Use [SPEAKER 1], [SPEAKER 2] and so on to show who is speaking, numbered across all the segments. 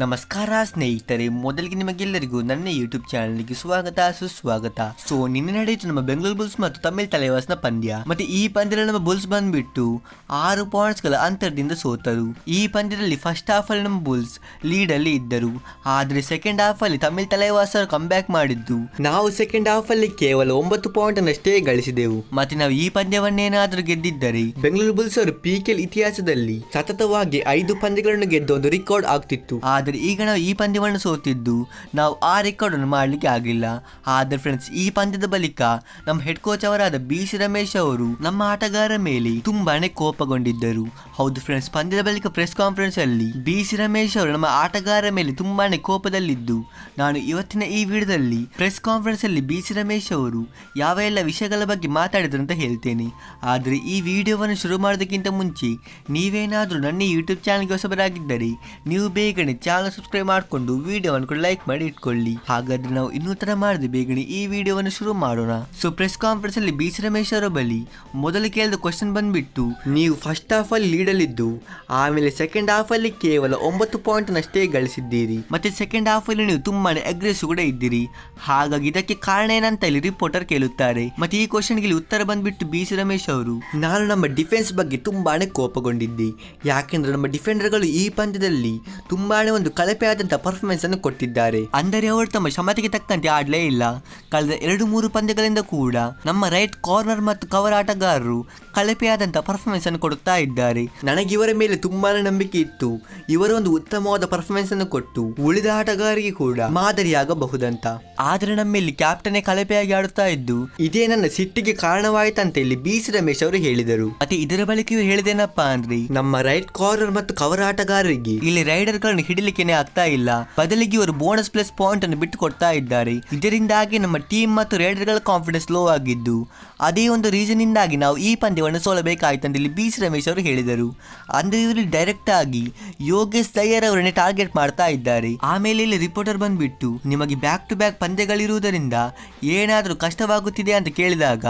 [SPEAKER 1] ನಮಸ್ಕಾರ ಸ್ನೇಹಿತರೆ, ಮೊದಲಿಗೆ ನಿಮಗೆಲ್ಲರಿಗೂ ನನ್ನ ಯೂಟ್ಯೂಬ್ ಚಾನಲ್ಗೆ ಸ್ವಾಗತ, ಸುಸ್ವಾಗತ. ಸೊ ನಿನ್ನೆ ನಡೆಯಿತು ನಮ್ಮ ಬೆಂಗಳೂರು ಬುಲ್ಸ್ ಮತ್ತು ತಮಿಳ್ ತಲೆವಾಸ್ನ ಪಂದ್ಯ. ಮತ್ತೆ ಈ ಪಂದ್ಯದಲ್ಲಿ ನಮ್ಮ ಬುಲ್ಸ್ ಬಂದ್ಬಿಟ್ಟು ಆರು ಪಾಯಿಂಟ್ಸ್ಗಳ ಅಂತರದಿಂದ ಸೋತರು. ಈ ಪಂದ್ಯದಲ್ಲಿ ಫಸ್ಟ್ ಹಾಫ್ ಅಲ್ಲಿ ನಮ್ಮ ಬುಲ್ಸ್ ಲೀಡ್ ಅಲ್ಲಿ ಇದ್ದರು. ಆದ್ರೆ ಸೆಕೆಂಡ್ ಹಾಫ್ ಅಲ್ಲಿ ತಮಿಳ್ ಕಮ್ ಬ್ಯಾಕ್ ಮಾಡಿದ್ದು. ನಾವು ಸೆಕೆಂಡ್ ಹಾಫ್ ಅಲ್ಲಿ ಕೇವಲ ಒಂಬತ್ತು ಪಾಯಿಂಟ್ ಅನ್ನಷ್ಟೇ ಗಳಿಸಿದೆವು. ಮತ್ತೆ ನಾವು ಈ ಪಂದ್ಯವನ್ನೇನಾದರೂ ಗೆದ್ದಿದ್ದರೆ? ಬೆಂಗಳೂರು ಬುಲ್ಸ್ ಅವರು ಪಿಕೆಲ್ ಇತಿಹಾಸದಲ್ಲಿ ಸತತವಾಗಿ ಐದು ಪಂದ್ಯಗಳನ್ನು ಗೆದ್ದ ಒಂದು ರೆಕಾರ್ಡ್ ಆಗ್ತಿತ್ತು. ಆದರೆ ಈಗ ನಾವು ಈ ಪಂದ್ಯವನ್ನು ಸೋತಿದ್ದು ನಾವು ಆ ರೆಕಾರ್ಡ್ ಅನ್ನು ಮಾಡಲಿಕ್ಕೆ ಆಗಿಲ್ಲ. ಆದರೆ ಫ್ರೆಂಡ್ಸ್ ಈ ಪಂದ್ಯದ ಬಳಿಕ ನಮ್ಮ ಹೆಡ್ ಕೋಚ್ ಅವರಾದ ಬಿ ಸಿ ರಮೇಶ್ ಅವರು ನಮ್ಮ ಆಟಗಾರರ ಮೇಲೆ ತುಂಬಾನೇ ಕೋಪಗೊಂಡಿದ್ದರು. ಹೌದು ಫ್ರೆಂಡ್ಸ್ ಪಂದ್ಯದ ಬಳಿಕ ಪ್ರೆಸ್ ಕಾನ್ಫರೆನ್ಸ್ ಅಲ್ಲಿ ಬಿ ಸಿ ರಮೇಶ್ ಅವರು ನಮ್ಮ ಆಟಗಾರರ ಮೇಲೆ ತುಂಬಾನೇ ಕೋಪದಲ್ಲಿದ್ದು. ನಾನು ಇವತ್ತಿನ ಈ ವಿಡಿಯೋದಲ್ಲಿ ಪ್ರೆಸ್ ಕಾನ್ಫರೆನ್ಸ್ ಅಲ್ಲಿ ಬಿ ಸಿ ರಮೇಶ್ ಅವರು ಯಾವ ಎಲ್ಲ ವಿಷಯಗಳ ಬಗ್ಗೆ ಮಾತಾಡಿದ್ರು ಅಂತ ಹೇಳ್ತೇನೆ. ಆದರೆ ಈ ವಿಡಿಯೋವನ್ನು ಶುರು ಮಾಡೋದಕ್ಕಿಂತ ಮುಂಚೆ ನೀವೇನಾದರೂ ನನ್ನ ಯೂಟ್ಯೂಬ್ ಚಾನಲ್ಗೆ ಹೊಸಬರಾಗಿದ್ದರೆ ನೀವು ಬೇಗನೆ ಚಾನಲ್ ಸಬ್ಸ್ಕ್ರೈಬ್ ಮಾಡಿಕೊಂಡು ವಿಡಿಯೋವನ್ನು ಕೂಡ ಲೈಕ್ ಮಾಡಿ ಇಟ್ಕೊಳ್ಳಿ. ಹಾಗಾದ್ರೆ ನಾವು ಇನ್ನೂ ತರ ಮಾಡದೆ ಬೇಗನೆ ಈ ವಿಡಿಯೋವನ್ನು ಶುರು ಮಾಡೋಣ. ಸೊ ಪ್ರೆಸ್ ಕಾನ್ಫರೆನ್ಸ್ ಅಲ್ಲಿ ಬಿ ಸಿ ರಮೇಶ್ ಅವರ ಬಳಿ ಮೊದಲು ಕೇಳಿದ ಕ್ವಶನ್ ಬಂದ್ಬಿಟ್ಟು, ನೀವು ಫಸ್ಟ್ ಹಾಫ್ ಅಲ್ಲಿ ಲೀಡ್ ಅಲ್ಲಿದ್ದು, ಆಮೇಲೆ ಸೆಕೆಂಡ್ ಹಾಫ್ ಅಲ್ಲಿ ಕೇವಲ ಒಂಬತ್ತು ಪಾಯಿಂಟ್ ನಷ್ಟೇ ಗಳಿಸಿದ್ದೀರಿ. ಮತ್ತೆ ಸೆಕೆಂಡ್ ಹಾಫ್ ಅಲ್ಲಿ ನೀವು ತುಂಬಾನೇ ಅಗ್ರೆಸಿವ್ ಕೂಡ ಇದ್ದೀರಿ. ಹಾಗಾಗಿ ಇದಕ್ಕೆ ಕಾರಣ ಏನಂತ ಇಲ್ಲಿ ರಿಪೋರ್ಟರ್ ಕೇಳುತ್ತಾರೆ. ಮತ್ತೆ ಈ ಕ್ವಶನ್ಗೆ ಉತ್ತರ ಬಂದ್ಬಿಟ್ಟು ಬಿ ಸಿ ರಮೇಶ್ ಅವರು, ನಾನು ನಮ್ಮ ಡಿಫೆನ್ಸ್ ಬಗ್ಗೆ ತುಂಬಾನೇ ಕೋಪಗೊಂಡಿದ್ದೆ. ಯಾಕೆಂದ್ರೆ ನಮ್ಮ ಡಿಫೆಂಡರ್ಗಳು ಈ ಪಂದ್ಯದಲ್ಲಿ ತುಂಬಾನೇ ಕಳಪೆಯಾದಂತಹ ಪರ್ಫಾರ್ಮೆನ್ಸ್ ಅನ್ನು ಕೊಟ್ಟಿದ್ದಾರೆ. ಅಂದರೆ ಅವರು ತಮ್ಮ ಕ್ಷಮತೆಗೆ ತಕ್ಕಂತೆ ಆಡ್ಲೇ ಇಲ್ಲ. ಕಳೆದ ಎರಡು ಮೂರು ಪಂದ್ಯಗಳಿಂದ ಕೂಡ ನಮ್ಮ ರೈಟ್ ಕಾರ್ನರ್ ಮತ್ತು ಕವರ್ ಆಟಗಾರರು ಕಳಪೆಯಾದಂತಹ ಪರ್ಫಾರ್ಮೆನ್ಸ್ ಅನ್ನು ಕೊಡುತ್ತಾ ಇದ್ದಾರೆ. ನನಗೆ ಇವರ ಮೇಲೆ ತುಂಬಾನೇ ನಂಬಿಕೆ ಇತ್ತು. ಇವರು ಒಂದು ಉತ್ತಮವಾದ ಪರ್ಫಾರ್ಮೆನ್ಸ್ ಅನ್ನು ಕೊಟ್ಟು ಉಳಿದ ಆಟಗಾರರಿಗೆ ಕೂಡ ಮಾದರಿಯಾಗಬಹುದಂತ. ಆದರೆ ನಮ್ಮಲ್ಲಿ ಕ್ಯಾಪ್ಟನ್ ಕಳಪೆಯಾಗಿ ಆಡುತ್ತಾ ಇದ್ದು, ಇದೇ ನನ್ನ ಸಿಟ್ಟಿಗೆ ಕಾರಣವಾಯಿತಂತ ಇಲ್ಲಿ ಬಿ ಸಿ ರಮೇಶ್ ಅವರು ಹೇಳಿದರು. ಮತ್ತೆ ಇದರ ಬಳಿಕ ಇವರು ಹೇಳಿದೇನಪ್ಪಾ ಅಂದ್ರೆ, ನಮ್ಮ ರೈಟ್ ಕಾರ್ನರ್ ಮತ್ತು ಕವರ್ ಆಟಗಾರರಿಗೆ ಇಲ್ಲಿ ರೈಡರ್ಗಳನ್ನು ಹಿಡಿಲಿಕ್ಕೆ ಆಗ್ತಾ ಇಲ್ಲ. ಬದಲಿಗೆ ಇವರು ಬೋನಸ್ ಪ್ಲಸ್ ಪಾಯಿಂಟ್ ಅನ್ನು ಬಿಟ್ಟು ಕೊಡ್ತಾ ಇದ್ದಾರೆ. ಇದರಿಂದಾಗಿ ನಮ್ಮ ಟೀಮ್ ಮತ್ತು ರೈಡರ್ಗಳ ಕಾನ್ಫಿಡೆನ್ಸ್ ಲೋ ಆಗಿದ್ದು, ಅದೇ ಒಂದು ರೀಸನ್ನಿಂದಾಗಿ ನಾವು ಈ ಪಂದ್ಯವನ್ನು ಅಂತ ಇಲ್ಲಿ ಬಿ ಸಿ ರಮೇಶ್ ಅವರು ಹೇಳಿದರು. ಅಂದರೆ ಇವರು ಡೈರೆಕ್ಟ್ ಆಗಿ ಯೋಗೇಶ್ ದಯ್ಯರ್ ಅವರನ್ನೇ ಟಾರ್ಗೆಟ್ ಮಾಡ್ತಾ ಇದ್ದಾರೆ. ಆಮೇಲೆ ಇಲ್ಲಿ ರಿಪೋರ್ಟರ್ ಬಂದ್ಬಿಟ್ಟು, ನಿಮಗೆ ಬ್ಯಾಕ್ ಟು ಬ್ಯಾಕ್ ಪಂದ್ಯಗಳಿರುವುದರಿಂದ ಏನಾದರೂ ಕಷ್ಟವಾಗುತ್ತಿದೆ ಅಂತ ಕೇಳಿದಾಗ,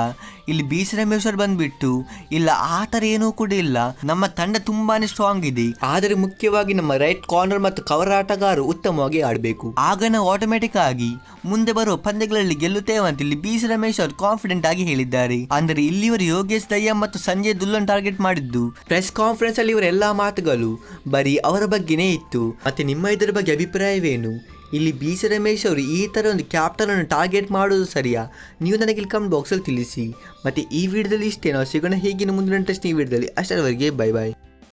[SPEAKER 1] ಇಲ್ಲಿ ಬಿ ಸಿ ರಮೇಶ್ ಅವರು ಬಂದ್ಬಿಟ್ಟು, ಇಲ್ಲ, ಆ ಥರ ಏನೂ ಕೂಡ ಇಲ್ಲ. ನಮ್ಮ ತಂಡ ತುಂಬಾ ಸ್ಟ್ರಾಂಗ್ ಇದೆ. ಆದರೆ ಮುಖ್ಯವಾಗಿ ನಮ್ಮ ರೈಟ್ ಕಾರ್ನರ್ ಮತ್ತು ಕವರ್ ಆಟಗಾರರು ಉತ್ತಮವಾಗಿ ಆಡಬೇಕು. ಆಗ ನಾವು ಆಟೋಮೆಟಿಕ್ ಆಗಿ ಮುಂದೆ ಬರುವ ಪಂದ್ಯಗಳಲ್ಲಿ ಗೆಲ್ಲುತ್ತೇವೆ ಅಂತ ಇಲ್ಲಿ ಬಿ ಸಿ ರಮೇಶ್ ಅವರು ಕಾನ್ಫಿಡೆಂಟ್ ಆಗಿ ಹೇಳಿದ್ದಾರೆ. ಅಂದರೆ ಇಲ್ಲಿವರು ಯೋಗೇಶ್ ದಯ್ಯ ಮತ್ತು ಸಂಜಯ್ ದುಲ್ಲನ್ ಟಾರ್ಗೆಟ್ ಮಾಡಿದ್ದು. ಪ್ರೆಸ್ ಕಾನ್ಫರೆನ್ಸ್ ಅಲ್ಲಿ ಇವರ ಎಲ್ಲಾ ಮಾತುಗಳು ಬರೀ ಅವರ ಬಗ್ಗೆನೇ ಇತ್ತು. ಮತ್ತೆ ನಿಮ್ಮ ಇದರ ಬಗ್ಗೆ ಅಭಿಪ್ರಾಯವೇನು? ಇಲ್ಲಿ ಬಿ ಸಿ ರಮೇಶ್ ಅವರು ಈ ಥರ ಒಂದು ಕ್ಯಾಪ್ಟನ್ ಅನ್ನು ಟಾರ್ಗೆಟ್ ಮಾಡೋದು ಸರಿಯಾ? ನೀವು ನನಗೆ ಇಲ್ಲಿ ಕಮೆಂಟ್ ಬಾಕ್ಸಲ್ಲಿ ತಿಳಿಸಿ. ಮತ್ತೆ ಈ ವಿಡಿಯೋದಲ್ಲಿ ಇಷ್ಟೇ ನಾವು ಸಿಗೋಣ. ಹೀಗಿನ ಮುಂದಿನ ಇಂಟ್ರೆಸ್ಟಿಂಗ್ ವಿಡಿಯೋದಲ್ಲಿ ಅಷ್ಟರವರೆಗೆ ಬೈ ಬಾಯ್